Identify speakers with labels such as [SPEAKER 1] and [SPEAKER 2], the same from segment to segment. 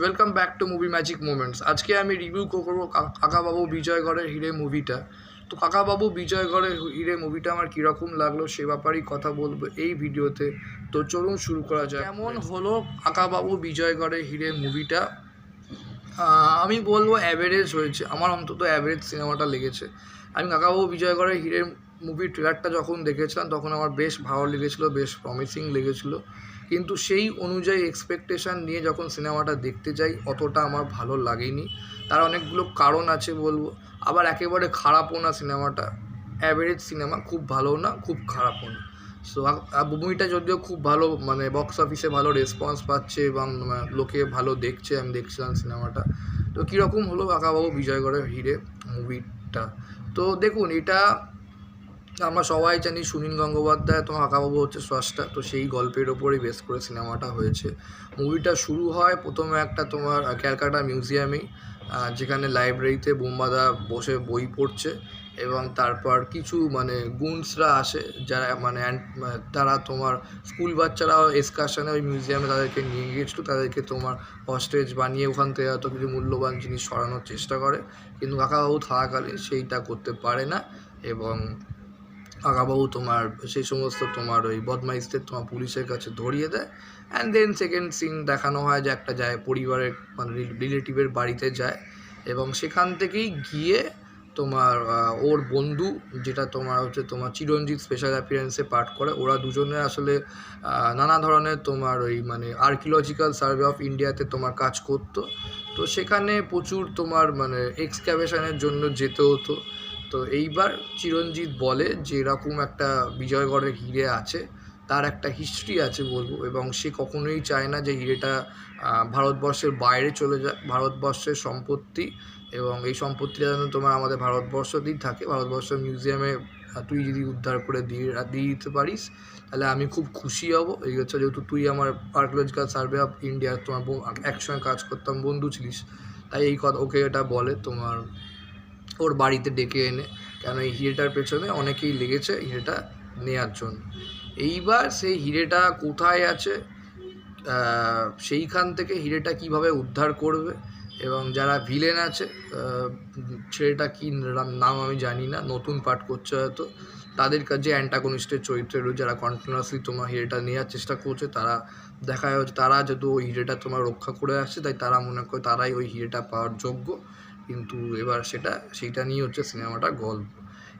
[SPEAKER 1] Welcome back to movie magic moments আজকে আমি review করব কাকাবাবু বিজয়গড়ের হিরে মুভিটা তো কাকাবাবু বিজয়গড়ের হিরে মুভিটা আমার কীরকম লাগল সে ব্যাপারেই কথা বলব এই ভিডিওতে। তো চলুন শুরু করা যায় এমন হলো কাকাবাবু বিজয়গড়ের হিরে মুভিটা আমি বলব অ্যাভারেজ হয়েছে। আমার অন্তত অ্যাভারেজ সিনেমাটা লেগেছে। আমি কাকাবাবু বিজয়গড়ের হিরের মুভির ট্রেলারটা যখন দেখেছিলাম, তখন আমার বেশ ভালো লেগেছিলো, বেশ প্রমিসিং লেগেছিলো। কিন্তু সেই অনুযায়ী এক্সপেকটেশন নিয়ে যখন সিনেমাটা দেখতে যাই, অতটা আমার ভালো লাগেনি। তার অনেকগুলো কারণ আছে বলব। আবার একেবারে খারাপও না সিনেমাটা অ্যাভারেজ সিনেমা খুব ভালো না, খুব খারাপও না। সো মুভিটা যদিও খুব ভালো মানে বক্স অফিসে ভালো রেসপন্স পাচ্ছে এবং লোকে ভালো দেখছে, আমি দেখছিলাম সিনেমাটা তো কীরকম হলো, কাকাবাবু বিজয়গড়ের হিরে মুভিটা তো দেখুন, এটা আমরা সবাই জানি সুনীল গঙ্গোপাধ্যায় তোমার কাকাবাবু হচ্ছে স্রষ্টা। তো সেই গল্পের ওপরেই বেস করে সিনেমাটা হয়েছে। মুভিটা শুরু হয় প্রথমে একটা তোমার ক্যালকাটা মিউজিয়ামেই যেখানে লাইব্রেরিতে বোম্বাদা বসে বই পড়ছে এবং তারপর কিছু মানে গুন্সরা আসে যারা মানে তারা তোমার স্কুল বাচ্চারা এক্সকারশনে ওই মিউজিয়ামে তাদেরকে নিয়ে গিয়েছিল। তাদেরকে তোমার হস্টেজ বানিয়ে ওখান থেকে হয়তো কিছু মূল্যবান জিনিস সরানোর চেষ্টা করে। কিন্তু কাকাবাবু থাকাকালীন সেইটা করতে পারে না এবং কাকাবাবু তোমার, সেই সমস্ত তোমার ওই বদমাইশদের তোমার পুলিশের কাছে ধরিয়ে দেয়। অ্যান্ড দেন সেকেন্ড সিন দেখানো হয় যে একটা যায়, পরিবারের মানে রিলেটিভের বাড়িতে যায় এবং সেখান থেকেই গিয়ে তোমার ওর বন্ধু যেটা তোমার হচ্ছে তোমার চিরঞ্জিত স্পেশাল অ্যাপিয়ারেন্সে পাঠ করে, ওরা দুজনে আসলে নানা ধরনের তোমার ওই মানে আর্কিওলজিক্যাল সার্ভে অফ ইন্ডিয়াতে তোমার কাজ করতো। তো সেখানে প্রচুর তোমার মানে এক্সক্যাভেশনের জন্য যেতে হতো। তো এইবার চিরঞ্জিত বলে যে এরকম একটা বিজয়গড়ের হিরে আছে, তার একটা হিস্ট্রি আছে বলব, এবং সে কখনোই চায় না যে হিরেটা ভারতবর্ষের বাইরে চলে যায় ভারতবর্ষের সম্পত্তি, এবং এই সম্পত্তিটা যেন তোমার আমাদের ভারতবর্ষতেই থাকে। ভারতবর্ষ মিউজিয়ামে তুই যদি উদ্ধার করে দিয়ে দিয়ে দিতে পারিস, তাহলে আমি খুব খুশি হব। এই হচ্ছে যেহেতু তুই আমার আর্কিওলজিক্যাল সার্ভে অফ ইন্ডিয়া তোমার একসঙ্গে কাজ করতাম, বন্ধু ছিলিস, তাই এই কথা, ওকে এটা বলে তোমার ওর বাড়িতে ডেকে এনে, কেন এই হিরেটার পেছনে অনেকেই লেগেছে হিরেটা নেয়ার জন্য। এইবার সেই হিরেটা কোথায় আছে সেইখান থেকে হিরেটা কীভাবে উদ্ধার করবে এবং যারা ভিলেন আছে ছেলেটা কি নাম আমি জানি না, নতুন পাঠ করছে হয়তো, তাদের কাছে অ্যান্টাগনিস্টের চরিত্রে রয়েছে, যারা কন্টিনিউয়াসলি তোমার হিরেটা নেওয়ার চেষ্টা করছে, তারা দেখা যাচ্ছে, তারা যেহেতু ওই হিরেটা তোমার রক্ষা করে আসছে, তাই তারা মনে করে তারাই ওই হিরেটা পাওয়ার যোগ্য। কিন্তু এবার সেটা, সেইটা নিয়ে হচ্ছে সিনেমাটার গল্প।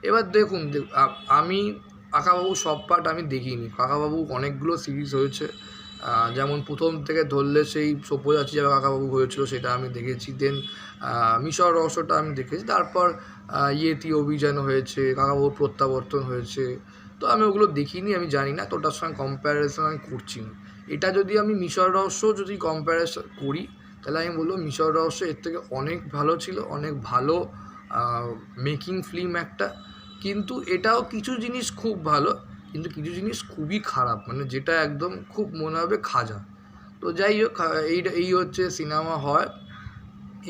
[SPEAKER 1] এবার দেখুন আমি কাকাবাবু সব পার্ট আমি দেখিনি। কাকাবাবু অনেকগুলো সিরিজ হয়েছে। যেমন প্রথম থেকে ধরলে সেই সব্যসাচী যাবে কাকাবাবু হয়েছিল সেটা আমি দেখেছি। দেন মিশর রহস্যটা আমি দেখেছি। তারপর ইয়েতি অভিযান হয়েছে, কাকাবাবুর প্রত্যাবর্তন হয়েছে। তো আমি ওগুলো দেখিনি, আমি জানি না। তো ওটার সঙ্গে কম্প্যারিজন আমি করছি এটা যদি আমি মিশর রহস্য যদি কম্প্যারিজন করি তাহলে আমি বলব মিশর রহস্য এর থেকে অনেক ভালো ছিল, অনেক ভালো মেকিং ফিল্ম একটা। কিন্তু এটাও কিছু জিনিস খুব ভালো, কিন্তু কিছু জিনিস খুবই খারাপ মানে যেটা একদম খুব মনে হবে খাজা। তো যাই হোক এই এই হচ্ছে সিনেমা হয়।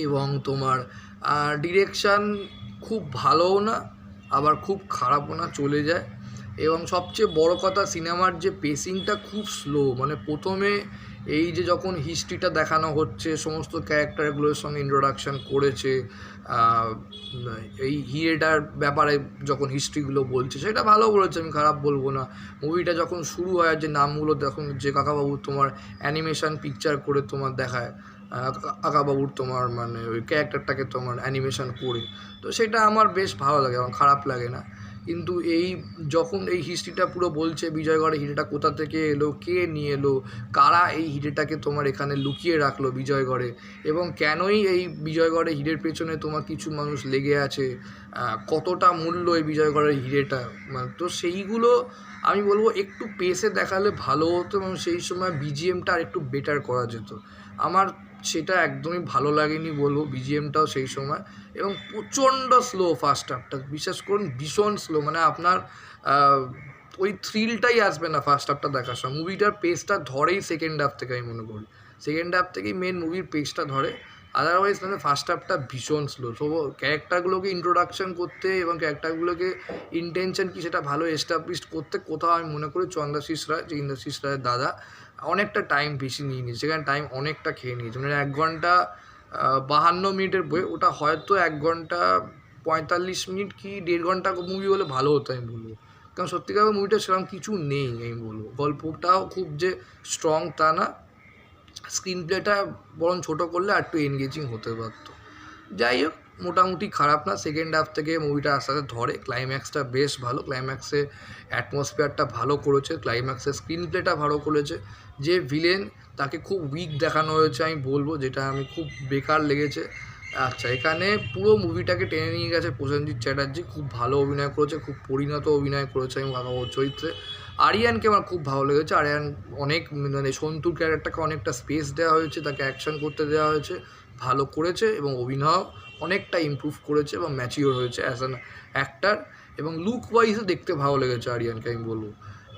[SPEAKER 1] এবং তোমার ডিরেকশান খুব ভালোও না, আবার খুব খারাপও না, চলে যায়। এবং সবচেয়ে বড় কথা, সিনেমার যে পেসিংটা খুব স্লো মানে প্রথমে এই যে যখন হিস্ট্রিটা দেখানো হচ্ছে, সমস্ত ক্যারেক্টারগুলোর সঙ্গে ইন্ট্রোডাকশন করেছে এই হিরেটার ব্যাপারে যখন হিস্ট্রিগুলো বলছে, সেটা ভালো বলেছে, আমি খারাপ বলব না। মুভিটা যখন শুরু হয়, যে নামগুলো দেখুন, যে কাকাবাবু তোমার অ্যানিমেশন পিকচার করে তোমার দেখায় কাকাবাবুর তোমার মানে ওই ক্যারেক্টারটাকে তোমার অ্যানিমেশন করে। তো সেটা আমার বেশ ভালো লাগে, আমার খারাপ লাগে না। কিন্তু এই যখন এই হিস্ট্রিটা পুরো বলছে বিজয়গড়ের হিরেটা কোথা থেকে এলো, কে নিয়ে এলো, কারা এই হিরেটাকে তোমার এখানে লুকিয়ে রাখল বিজয়গড়ে এবং কেনই এই বিজয়গড়ের হিরের পেছনে তোমার কিছু মানুষ লেগে আছে কতটা মূল্য এই বিজয়গড়ের হিরেটা মানে তো সেইগুলো আমি বলব একটু পেসে দেখালে ভালো হতো এবং সেই সময় বিজিএমটা আর একটু বেটার করা যেত। আমার সেটা একদমই ভালো লাগেনি বলব বিজিএমটাও সেই সময়। এবং প্রচণ্ড স্লো ফার্স্ট হাফটা বিশেষ করুন ভীষণ স্লো মানে আপনার ওই থ্রিলটাই আসবে না ফার্স্ট হাফটা দেখার সময়। মুভিটার পেসটা ধরেই সেকেন্ড হাফ থেকে আমি মনে করি। সেকেন্ড হাফ থেকেই মেন মুভির পেসটা ধরে। আদারওয়াইজ মানে ফার্স্ট হাফটা ভীষণ স্লো তো ক্যারেক্টারগুলোকে ইন্ট্রোডাকশন করতে এবং ক্যারেক্টারগুলোকে ইন্টেনশন কি সেটা ভালো এস্টাবলিশ করতে কোথাও আমি মনে করি চন্দ্রাশিস রায় যে ইন্দ্রশিস রায়ের দাদা অনেকটা টাইম বেশি নিয়ে নিয়েছে। সেখানে টাইম অনেকটা খেয়ে নিয়েছে। মানে এক ঘণ্টা বাহান্ন মিনিটের বই, ওটা হয়তো এক ঘণ্টা পঁয়তাল্লিশ মিনিট কি দেড় ঘণ্টা মুভি হলে ভালো হতো আমি বলব। কারণ সত্যিকার মুভিটা সেরকম কিছু নেই আমি বলব। গল্পটাও খুব যে স্ট্রং তা না। স্ক্রিন প্লেটা বরং ছোটো করলে আর একটু এনগেজিং হতে পারতো। যাই হোক, মোটামুটি খারাপ না সেকেন্ড হাফ থেকে মুভিটা আস্তে আস্তে ধরে। ক্লাইম্যাক্সটা বেশ ভালো। ক্লাইম্যাক্সে অ্যাটমসফিয়ারটা ভালো করেছে। ক্লাইম্যাক্সের স্ক্রিন প্লেটা ভালো করেছে। যে ভিলেন তাকে খুব উইক দেখানো হয়েছে আমি বলব, যেটা আমি খুব বেকার লেগেছে। আচ্ছা এখানে পুরো মুভিটাকে টেনে নিয়ে গেছে প্রসেনজিৎ চ্যাটার্জি। খুব ভালো অভিনয় করেছে, খুব পরিণত অভিনয় করেছে আমি কাকাবাবুর চরিত্রে। আরিয়ানকে আমার খুব ভালো লেগেছে। আরিয়ান অনেক মানে সন্তুর ক্যারেক্টারকে অনেকটা স্পেস দেওয়া হয়েছে, তাকে অ্যাকশন করতে দেওয়া হয়েছে, ভালো করেছে এবং অভিনয় অনেকটা ইম্প্রুভ করেছে এবং ম্যাচিওর হয়েছে অ্যাজ অ্যান অ্যাক্টার এবং লুক ওয়াইজও দেখতে ভালো লেগেছে আরিয়ানকে আমি বলব।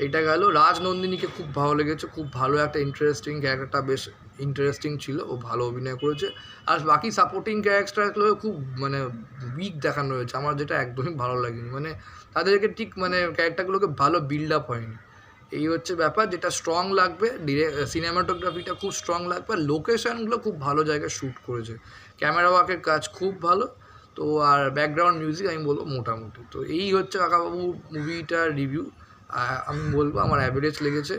[SPEAKER 1] এটা গেল। রাজনন্দিনীকে খুব ভালো লেগেছে, খুব ভালো একটা ইন্টারেস্টিং ক্যারেক্টারটা বেশ ইন্টারেস্টিং ছিল, ও ভালো অভিনয় করেছে। আর বাকি সাপোর্টিং ক্যারেক্টারগুলো খুব মানে উইক দেখানো হয়েছে, আমার যেটা একদমই ভালো লাগেনি। মানে তাদেরকে ঠিক মানে ক্যারেক্টারগুলোকে ভালো বিল্ড আপ হয়নি। এই হচ্ছে ব্যাপার, যেটা স্ট্রং লাগবে সিনেমাটোগ্রাফিটা খুব স্ট্রং লাগবে, আর লোকেশনগুলো খুব ভালো জায়গায় শ্যুট করেছে। ক্যামেরা ওয়ার্কের কাজ খুব ভালো, তো আর ব্যাকগ্রাউন্ড মিউজিক আমি বলব মোটামুটি। তো এই হচ্ছে কাকাবাবু মুভিটার রিভিউ আমি বলব আমার অ্যাভারেজ লেগেছে।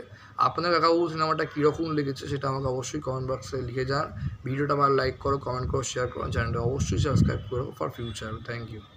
[SPEAKER 1] আপনার কাকাবু সিনেমাটা কীরকম লেগেছে সেটা আমাকে অবশ্যই কমেন্ট বক্সে লিখে যান ভিডিওটা আবার লাইক করো কমেন্ট করো শেয়ার করো চ্যানেলটা অবশ্যই সাবস্ক্রাইব করো ফর ফিউচার থ্যাংক ইউ